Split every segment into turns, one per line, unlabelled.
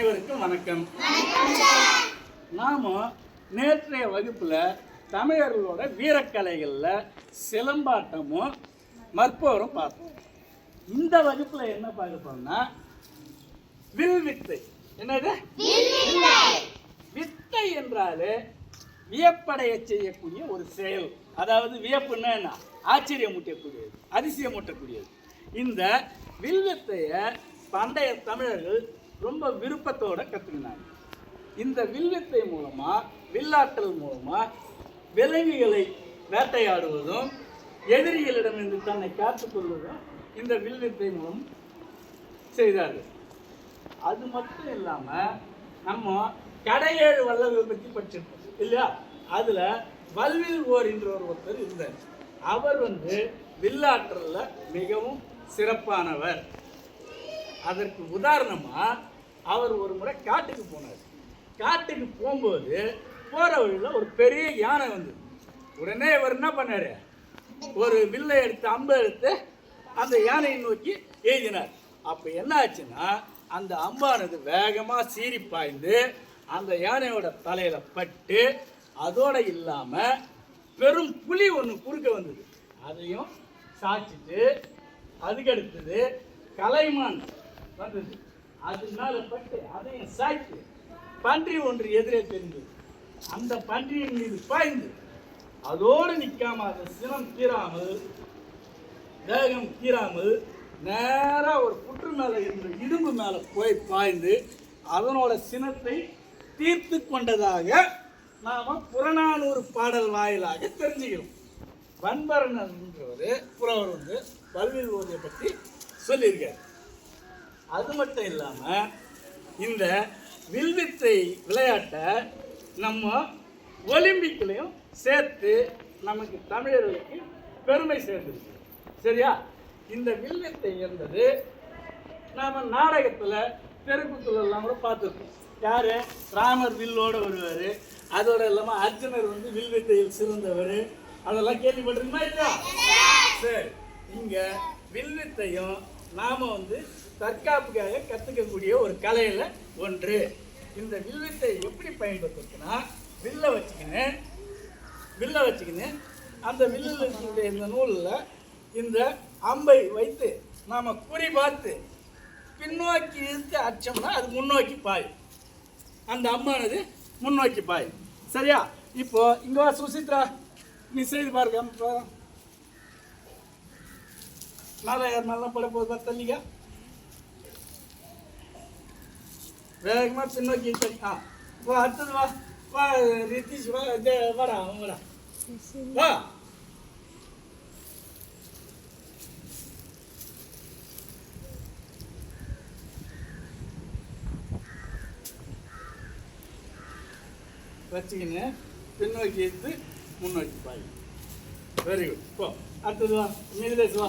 அனைவருக்கும் வணக்கம். நாம நேற்றைய வகுப்புல தமிழர்களோட வீரக்கலைகளில் சிலம்பாட்டமும் மற்போரும் பார்த்தோம். இந்த வகுப்புல என்ன பார்க்க போறோம்னா வில் வித்தை என்னது வித்தை என்றாலே வியப்படைய செய்யக்கூடிய ஒரு செயல். அதாவது வியப்புன்னா என்ன? ஆச்சரியமூட்டக்கூடியது அதிசயமூட்டக்கூடியது இந்த வில்வித்தையை பண்டைய தமிழர்கள் ரொம்ப விருப்பத்தோட கற்றுக்கினாங்க இந்த வில்வித்தை மூலமாக வில்லாற்றல் மூலமாக விலங்குகளை வேட்டையாடுவதும் எதிரிகளிடமிருந்து தன்னை காத்துக்கொள்வதும் இந்த வில்வித்தை மூலம் செய்தார்கள். அது மட்டும் இல்லாமல் நம்ம கடையேழு வல்லவர்கள் பற்றி படிச்சிருக்கோம் இல்லையா? அதில் வல்வில் ஓர் என்ற ஒரு ஒருத்தர் இருந்தார். அவர் வந்து வில்லாற்றலில் மிகவும் சிறப்பானவர். அதற்கு உதாரணமாக அவர் ஒரு முறை காட்டுக்கு போனார். காட்டுக்கு போகும்போது போகிற வழியில் ஒரு பெரிய யானை வந்தது உடனே இவர் என்ன பண்ணார்? ஒரு வில்லை எடுத்து அம்பை எடுத்து அந்த யானையை நோக்கி எழுதினார் அப்போ என்ன ஆச்சுன்னா அந்த அம்பானது வேகமாக சீறி பாய்ந்து அந்த யானையோட தலையில் பட்டு அதோடு இல்லாமல் பெரும் புலி ஒன்று குறுக்க வந்தது. அதையும் சாய்ச்சிட்டு அதுக்கு அடுத்தது கலைமான் வந்தது. அது மேலே பட்டு அதையும் சாய்த்து பன்றி ஒன்று எதிரே தெரிந்தது. அந்த பன்றியின் மீது பாய்ந்து அதோடு நிற்காம அந்த சினம் தீராமல் தேகம் கீறாமல் நேராக ஒரு புற்று மேலே இருந்த இடும்பு மேலே போய் பாய்ந்து அதனோட சினத்தை தீர்த்து கொண்டதாக நாம் புறநானூறு பாடல் வாயிலாக தெரிஞ்சுக்கிறோம். வன்பரன்றவர் புறவர் வந்து பல்வில் ஓதியை பற்றி சொல்லியிருக்கார். அது மட்டும் இல்லாமல் இந்த வில்வித்தை விளையாட்டை நம்ம ஒலிம்பிக்லையும் சேர்த்து நமக்கு தமிழர்களுக்கு பெருமை சேர்ந்துருக்கு. சரியா? இந்த வில்வித்தை என்பது நாம் நாடகத்தில் தெருக்கூத்துல எல்லாம் கூட பார்த்துருக்கோம் யார்? ராமர் வில்லோட வருவார். அதோட இல்லாமல் அர்ஜுனர் வந்து வில்வித்தையில் சிறந்தவர். அதெல்லாம் கேள்விப்பட்டிருக்குமா இல்லையா? சரி. இங்கே வில்வித்தையும் நாம் வந்து தற்காப்புக்காக கற்றுக்கக்கூடிய ஒரு கலையில் ஒன்று. இந்த வில்வித்தை எப்படி பயன்படுத்துறதுன்னா வில்லை வச்சுக்கின்னு வில்லை வச்சுக்கின்னு அந்த வில்லில் இருக்கக்கூடிய இந்த நூலில் இந்த அம்பை வைத்து நாம் குறி பார்த்து பின்னோக்கி இழுத்து அடிச்சோம்னா அது முன்னோக்கி பாயும். அந்த அம்மானது முன்னோக்கி பாயும். சரியா? இப்போ இங்கே வா சுசித்ரா நீ செய்து பாருங்க. நல்லா யார் நல்லா பட போகுது பாரு, தள்ளிக்க. வேகமா பின்னோக்கி இழுத்து ஆ வா அடுத்தது வா வா ரித்திஷ் வா இது வாடா அவன் வாடா வா வச்சுக்கின்னு பின்னோக்கி எடுத்து முன்னோக்கி பாய் வெரி குட் போ அடுத்தது வா மீதிலேஸ் வா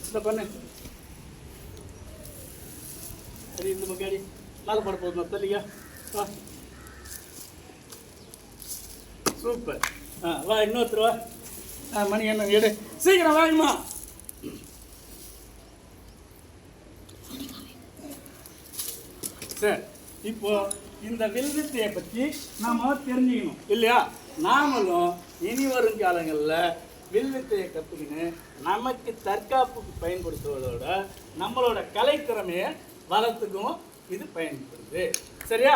இந்த பண்ணு சரி இந்த பக்காடி மேலே பட போதுமா வா. சூப்பர். ஆ வா இன்னொருத்தர் வா. ஆ மணி என்ன எடு. சீக்கிரம் வாங்கம்மா. சரி இப்போ இந்த வில்வித்தையை பற்றி நாம் தெரிஞ்சுக்கணும். இல்லையா? நாமளும் இனி வரும் காலங்களில் வில்வித்தையை கற்றுக்கின்னு நமக்கு தற்காப்புக்கு பயன்படுத்துவதோட நம்மளோட கலைத்திறமையை வளர்த்துக்கும் இது பயன்படுது. சரியா?